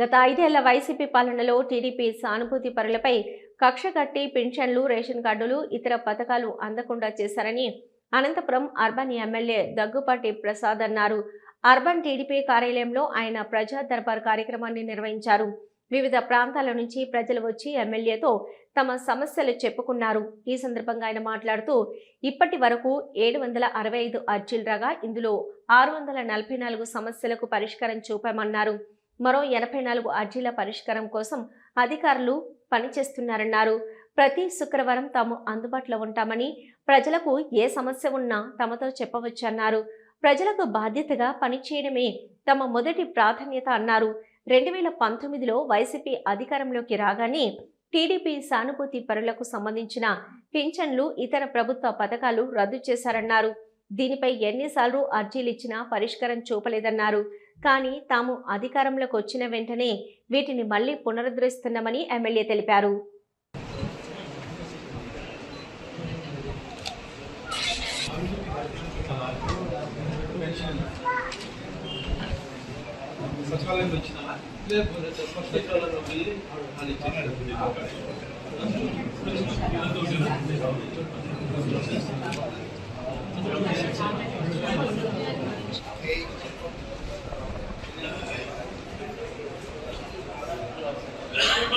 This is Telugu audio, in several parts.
గత ఐదేళ్ళ వైసీపీ పాలనలో టీడీపీ సానుభూతి పరులపై కక్ష కట్టి పింఛన్లు రేషన్ కార్డులు ఇతర పథకాలు అందకుండా చేశారని అనంతపురం అర్బన్ ఎమ్మెల్యే దగ్గుపాటి ప్రసాద్ అన్నారు. అర్బన్ టీడీపీ కార్యాలయంలో ఆయన ప్రజా దర్బార్ కార్యక్రమాన్ని నిర్వహించారు. వివిధ ప్రాంతాల నుంచి ప్రజలు వచ్చి ఎమ్మెల్యేతో తమ సమస్యలు చెప్పుకున్నారు. ఈ సందర్భంగా ఆయన మాట్లాడుతూ ఇప్పటి వరకు ఏడు వందల అరవై ఐదు అర్జీలు రాగా ఇందులో ఆరు వందల నలభై నాలుగు సమస్యలకు పరిష్కారం చూపామన్నారు. మరో ఎనభై నాలుగు అర్జీల పరిష్కారం కోసం అధికారులు పనిచేస్తున్నారన్నారు. ప్రతి శుక్రవారం తాము అందుబాటులో ఉంటామని ప్రజలకు ఏ సమస్య ఉన్నా తమతో చెప్పవచ్చన్నారు. ప్రజలకు బాధ్యతగా పనిచేయడమే తమ మొదటి ప్రాధాన్యత అన్నారు. రెండు వేల పంతొమ్మిదిలో వైసీపీ అధికారంలోకి రాగానే టీడీపీ సానుభూతి పరులకు సంబంధించిన పింఛన్లు ఇతర ప్రభుత్వ పథకాలు రద్దు చేశారన్నారు. దీనిపై ఎన్నిసార్లు అర్జీలిచ్చినా పరిష్కారం చూపలేదన్నారు. కానీ తాము అధికారంలోకి వచ్చిన వెంటనే వీటిని మళ్ళీ పునరుద్ధరిస్తున్నామని ఎమ్మెల్యే తెలిపారు. సచివాలయం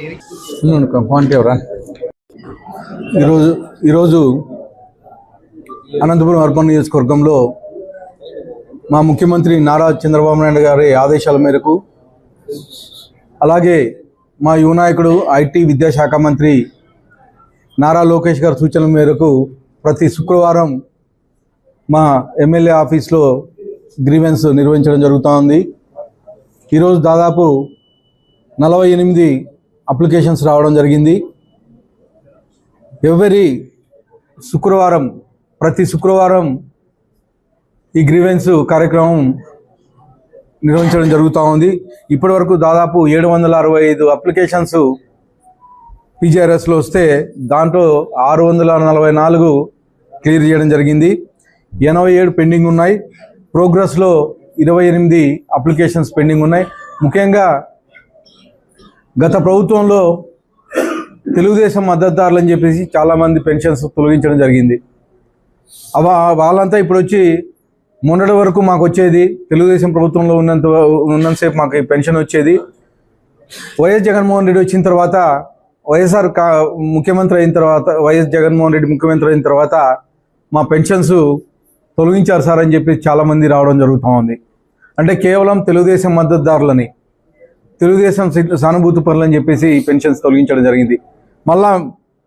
సచివాలయంలో ఈరోజు ఈరోజు అనంతపురం అర్బన్ నియోజకవర్గంలో మా ముఖ్యమంత్రి నారా చంద్రబాబు నాయుడు గారి ఆదేశాల మేరకు అలాగే మా యువ నాయకుడు ఐటీ విద్యాశాఖ మంత్రి నారా లోకేష్ గారి సూచనల మేరకు ప్రతి శుక్రవారం మా ఎమ్మెల్యే ఆఫీస్లో గ్రీవెన్స్ నిర్వహించడం జరుగుతూ ఉంది ఈరోజు దాదాపు నలభై ఎనిమిది అప్లికేషన్స్ రావడం జరిగింది. ఎవరి శుక్రవారం ప్రతి శుక్రవారం ఈ గ్రీవెన్స్ కార్యక్రమం నిర్వహించడం జరుగుతూ ఉంది. ఇప్పటివరకు దాదాపు ఏడు వందల అరవై ఐదు అప్లికేషన్స్ పీజీఆర్ఎస్లో వస్తే దాంట్లో ఆరు వందల నలభై నాలుగు క్లియర్ చేయడం జరిగింది. ఎనభై ఏడు పెండింగ్ ఉన్నాయి. ప్రోగ్రెస్లో ఇరవై ఎనిమిది అప్లికేషన్స్ పెండింగ్ ఉన్నాయి. ముఖ్యంగా గత ప్రభుత్వంలో తెలుగుదేశం మద్దతుదారులు అని చెప్పేసి చాలామంది పెన్షన్స్ తొలగించడం జరిగింది. అవ వాళ్ళంతా ఇప్పుడు వచ్చి మొన్నటి వరకు మాకు వచ్చేది తెలుగుదేశం ప్రభుత్వంలో ఉన్నంత ఉన్నంతసేపు మాకు పెన్షన్ వచ్చేది. వైఎస్ జగన్మోహన్ రెడ్డి వచ్చిన తర్వాత వైఎస్ఆర్ కా ముఖ్యమంత్రి అయిన తర్వాత వైఎస్ జగన్మోహన్ రెడ్డి ముఖ్యమంత్రి అయిన తర్వాత మా పెన్షన్స్ తొలగించారు సార్ అని చెప్పి చాలామంది రావడం జరుగుతూ ఉంది. అంటే కేవలం తెలుగుదేశం మద్దతుదారులని తెలుగుదేశం సానుభూతి పనులు అని చెప్పేసి పెన్షన్స్ తొలగించడం జరిగింది. మళ్ళా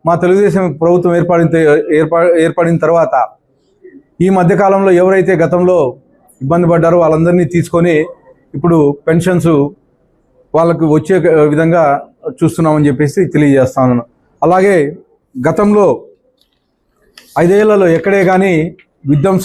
మా తెలుగుదేశం ప్రభుత్వం ఏర్పడిన ఏర్పడిన తర్వాత ఈ మధ్యకాలంలో ఎవరైతే గతంలో ఇబ్బంది పడ్డారో వాళ్ళందరినీ తీసుకొని ఇప్పుడు పెన్షన్స్ వాళ్ళకు వచ్చే విధంగా చూస్తున్నామని చెప్పేసి తెలియజేస్తాను అలాగే గతంలో ఐదేళ్ళలో ఎక్కడే కానీ విధ్వంసం